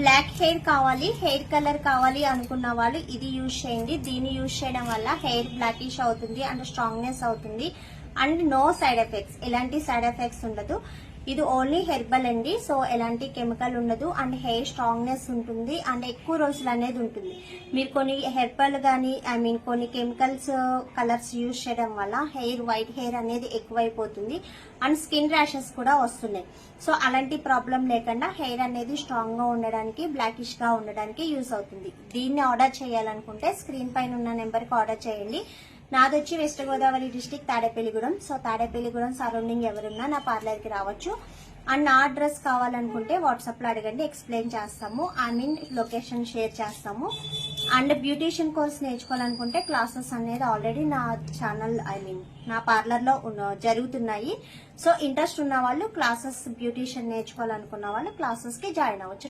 Black hair కావాలి hair colour కావాలి అనుకున్న వాళ్ళు ఇది యూజ్ చేయండి. దీన్ని యూజ్ చేయడం వల్ల హెయిర్ బ్లాకిష్ అవుతుంది అండ్ స్ట్రాంగ్నెస్ అవుతుంది. And no side effects. ఎలాంటి సైడ్ ఎఫెక్ట్స్ ఉండదు. ఇది ఓన్లీ హెర్బల్ అండి. సో ఎలాంటి కెమికల్ ఉండదు. అండ్ హెయిర్ స్ట్రాంగ్నెస్ ఉంటుంది. అండ్ ఎక్కువ రోజులు అనేది ఉంటుంది. మీరు కొన్ని హెర్బల్ కానీ ఐ మీన్ కొన్ని కెమికల్స్ కలర్స్ యూజ్ చేయడం వల్ల హెయిర్ వైట్ హెయిర్ అనేది ఎక్కువైపోతుంది. అండ్ స్కిన్ ర్యాషెస్ కూడా వస్తున్నాయి. సో అలాంటి ప్రాబ్లం లేకుండా హెయిర్ అనేది స్ట్రాంగ్గా ఉండడానికి బ్లాకిష్గా ఉండడానికి యూస్ అవుతుంది. దీన్ని ఆర్డర్ చేయాలనుకుంటే స్క్రీన్ పైన ఉన్న నెంబర్కి ఆర్డర్ చేయండి. నాదొచ్చి west Godavari district Tadepalligudem. So Tadepalligudem surrounding ఎవరున్నా నా పార్లర్కి రావచ్చు. అండ్ నా అడ్రస్ కావాలనుకుంటే వాట్సాప్లో అడగండి ఎక్స్ప్లెయిన్ చేస్తాము. ఐ మీన్ లొకేషన్ షేర్ చేస్తాము. అండ్ బ్యూటీషియన్ కోర్స్ నేర్చుకోవాలనుకుంటే క్లాసెస్ అనేది ఆల్రెడీ నా ఛానల్ ఐ మీన్ నా పార్లర్లో ఉన్న- జరుగుతున్నాయి. సో ఇంట్రెస్ట్ ఉన్న వాళ్ళు క్లాసెస్ బ్యూటీషియన్ నేర్చుకోవాలనుకున్న వాళ్ళు క్లాసెస్కి జాయిన్ అవ్వచ్చు.